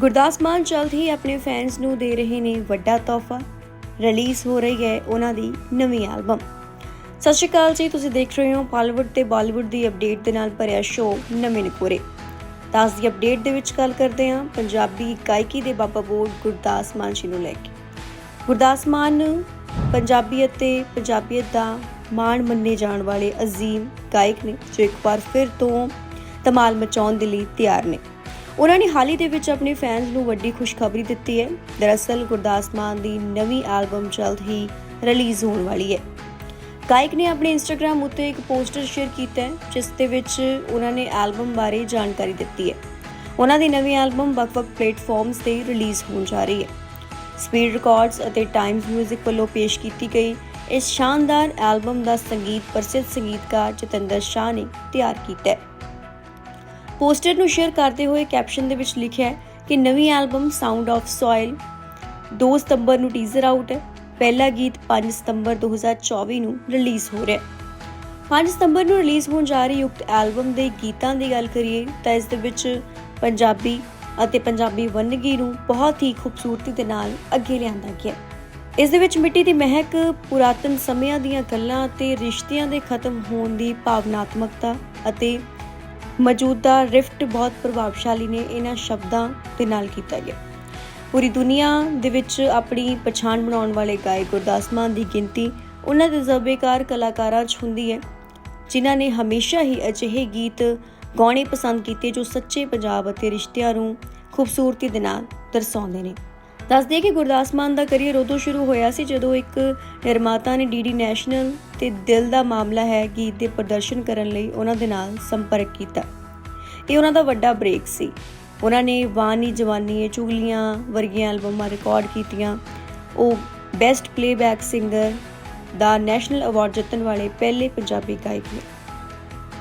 ਗੁਰਦਾਸ ਮਾਨ ਜਲਦ ਹੀ ਆਪਣੇ ਫੈਨਸ ਨੂੰ ਦੇ ਰਹੇ ਨੇ ਵੱਡਾ ਤੋਹਫਾ। ਰਿਲੀਜ਼ ਹੋ ਰਹੀ ਹੈ ਉਹਨਾਂ ਦੀ ਨਵੀਂ ਐਲਬਮ ਸਤਿ ਸ਼੍ਰੀ ਅਕਾਲ ਜੀ, ਤੁਸੀਂ ਦੇਖ ਰਹੇ ਹੋ ਪਾਲੀਵੁੱਡ ਤੇ ਬਾਲੀਵੁੱਡ ਦੀ ਅਪਡੇਟ ਦੇ ਨਾਲ ਭਰਿਆ ਸ਼ੋਅ ਨਵੇਂ ਨਕੋਰੇ। ਤਾਂ ਅੱਜ ਦੀ ਅਪਡੇਟ ਦੇ ਵਿੱਚ ਗੱਲ ਕਰਦੇ ਹਾਂ, ਪੰਜਾਬੀ ਗਾਇਕੀ ਦੇ ਬਾਬਾ ਬੋਲ ਗੁਰਦਾਸ ਮਾਨ ਜੀ ਨੂੰ ਲੈ ਕੇ। ਗੁਰਦਾਸ ਮਾਨ ਪੰਜਾਬੀ ਅਤੇ ਪੰਜਾਬੀਅਤ ਦਾ ਮਾਣ ਮੰਨੇ ਜਾਣ ਵਾਲੇ ਅਜ਼ੀਮ ਗਾਇਕ ਨੇ, ਜੋ ਇੱਕ ਵਾਰ ਫਿਰ ਤੋਂ ਧਮਾਲ ਮਚਾਉਣ ਦੇ ਲਈ ਤਿਆਰ ਨੇ। ਉਹਨਾਂ ਨੇ ਹਾਲ ਹੀ ਦੇ ਵਿੱਚ ਆਪਣੇ ਫੈਨਸ ਨੂੰ ਵੱਡੀ ਖੁਸ਼ਖਬਰੀ ਦਿੱਤੀ ਹੈ। ਦਰਅਸਲ ਗੁਰਦਾਸ ਮਾਨ ਦੀ ਨਵੀਂ ਐਲਬਮ ਜਲਦ ਹੀ ਰਿਲੀਜ਼ ਹੋਣ ਵਾਲੀ ਹੈ। ਗਾਇਕ ਨੇ ਆਪਣੇ ਇੰਸਟਾਗ੍ਰam ਉੱਤੇ ਇੱਕ ਪੋਸਟਰ ਸ਼ੇਅਰ ਕੀਤਾ ਹੈ, ਜਿਸ ਦੇ ਵਿੱਚ ਉਹਨਾਂ ਨੇ ਐਲਬਮ ਬਾਰੇ ਜਾਣਕਾਰੀ ਦਿੱਤੀ ਹੈ। ਉਹਨਾਂ ਦੀ ਨਵੀਂ ਐਲਬਮ ਵੱਖ-ਵੱਖ ਪਲੇਟਫਾਰਮਸ ਤੇ ਰਿਲੀਜ਼ ਹੋਣ ਜਾ ਰਹੀ ਹੈ। ਸਪੀਡ ਰਿਕਾਰਡਸ ਅਤੇ ਟਾਈਮਜ਼ 뮤직 ਵੱਲੋਂ ਪੇਸ਼ ਕੀਤੀ ਗਈ ਇਸ ਸ਼ਾਨਦਾਰ ਐਲਬਮ ਦਾ ਸੰਗੀਤ, ਪ੍ਰਸਿੱਧ ਸੰਗੀਤਕਾਰ ਜਤਿੰਦਰ ਸ਼ਾਹ ਨੇ ਤਿਆਰ ਕੀਤਾ ਹੈ। ਪੋਸਟਰ ਨੂੰ ਸ਼ੇਅਰ ਕਰਦੇ ਹੋਏ ਕੈਪਸ਼ਨ ਦੇ ਵਿੱਚ ਲਿਖਿਆ ਹੈ ਕਿ ਨਵੀਂ ਐਲਬਮ ਸਾਊਂਡ ਆਫ ਸੋਇਲ 2 ਸਤੰਬਰ ਨੂੰ ਟੀਜ਼ਰ ਆਊਟ ਹੈ। ਪਹਿਲਾ ਗੀਤ 5 ਸਤੰਬਰ 2024 ਨੂੰ ਰਿਲੀਜ਼ ਹੋ ਰਿਹਾ ਹੈ। 5 ਸਤੰਬਰ ਨੂੰ ਰਿਲੀਜ਼ ਹੋਣ ਜਾ ਰਹੀ ਉਕਤ ਐਲਬਮ ਦੇ ਗੀਤਾਂ ਦੀ ਗੱਲ ਕਰੀਏ ਤਾਂ ਇਸ ਦੇ ਵਿੱਚ ਪੰਜਾਬੀ ਅਤੇ ਪੰਜਾਬੀ ਵੰਨਗੀ ਨੂੰ ਬਹੁਤ ਹੀ ਖੂਬਸੂਰਤੀ ਦੇ ਨਾਲ ਅੱਗੇ ਲਿਆਂਦਾ ਗਿਆ ਇਸ ਦੇ ਵਿੱਚ ਮਿੱਟੀ ਦੀ ਮਹਿਕ, ਪੁਰਾਤਨ ਸਮਿਆਂ ਦੀਆਂ ਗੱਲਾਂ ਅਤੇ ਰਿਸ਼ਤਿਆਂ ਦੇ ਖਤਮ ਹੋਣ ਦੀ ਭਾਵਨਾਤਮਕਤਾ ਅਤੇ ਮੌਜੂਦਾ ਰਿਫਟ ਬਹੁਤ ਪ੍ਰਭਾਵਸ਼ਾਲੀ ਨੇ ਇਹਨਾਂ ਸ਼ਬਦਾਂ ਦੇ ਨਾਲ ਕੀਤਾ ਗਿਆ। ਪੂਰੀ ਦੁਨੀਆ ਦੇ ਵਿੱਚ ਆਪਣੀ ਪਛਾਣ ਬਣਾਉਣ ਵਾਲੇ ਗਾਇਕ ਗੁਰਦਾਸ ਮਾਨ ਦੀ ਗਿਣਤੀ ਉਹਨਾਂ ਦੇ ਤਜਰਬੇਕਾਰ ਕਲਾਕਾਰਾਂ 'ਚ ਹੁੰਦੀ ਹੈ, ਜਿਨ੍ਹਾਂ ਨੇ ਹਮੇਸ਼ਾ ਹੀ ਅਜਿਹੇ ਗੀਤ ਗਾਉਣੇ ਪਸੰਦ ਕੀਤੇ ਜੋ ਸੱਚੇ ਪੰਜਾਬ ਅਤੇ ਰਿਸ਼ਤਿਆਂ ਨੂੰ ਖੂਬਸੂਰਤੀ ਦੇ ਨਾਲ ਦਰਸਾਉਂਦੇ ਨੇ। ਦੱਸਦੇ ਕਿ ਗੁਰਦਾਸ ਮਾਨ ਦਾ ਕਰੀਅਰ ਉਦੋਂ ਸ਼ੁਰੂ ਹੋਇਆ ਸੀ ਜਦੋਂ ਇੱਕ ਨਿਰਮਾਤਾ ਨੇ ਡੀਡੀ ਨੈਸ਼ਨਲ ਤੇ ਦਿਲ ਦਾ ਮਾਮਲਾ ਹੈ ਗੀਤ ਦੇ ਪ੍ਰਦਰਸ਼ਨ ਕਰਨ ਲਈ ਉਹਨਾਂ ਦੇ ਨਾਲ ਸੰਪਰਕ ਕੀਤਾ। ਇਹ ਉਹਨਾਂ ਦਾ ਵੱਡਾ ਬ੍ਰੇਕ ਸੀ। ਉਹਨਾਂ ਨੇ ਵਾਨੀ ਜਵਾਨੀ ਇਹ ਚੁਗਲੀਆਂ ਵਰਗੀਆਂ ਐਲਬਮਾਂ ਰਿਕਾਰਡ ਕੀਤੀਆਂ। ਉਹ ਬੈਸਟ ਪਲੇਬੈਕ ਸਿੰਗਰ ਦਾ ਨੈਸ਼ਨਲ ਅਵਾਰਡ ਜਿੱਤਣ ਵਾਲੇ ਪਹਿਲੇ ਪੰਜਾਬੀ ਗਾਇਕ ਨੇ।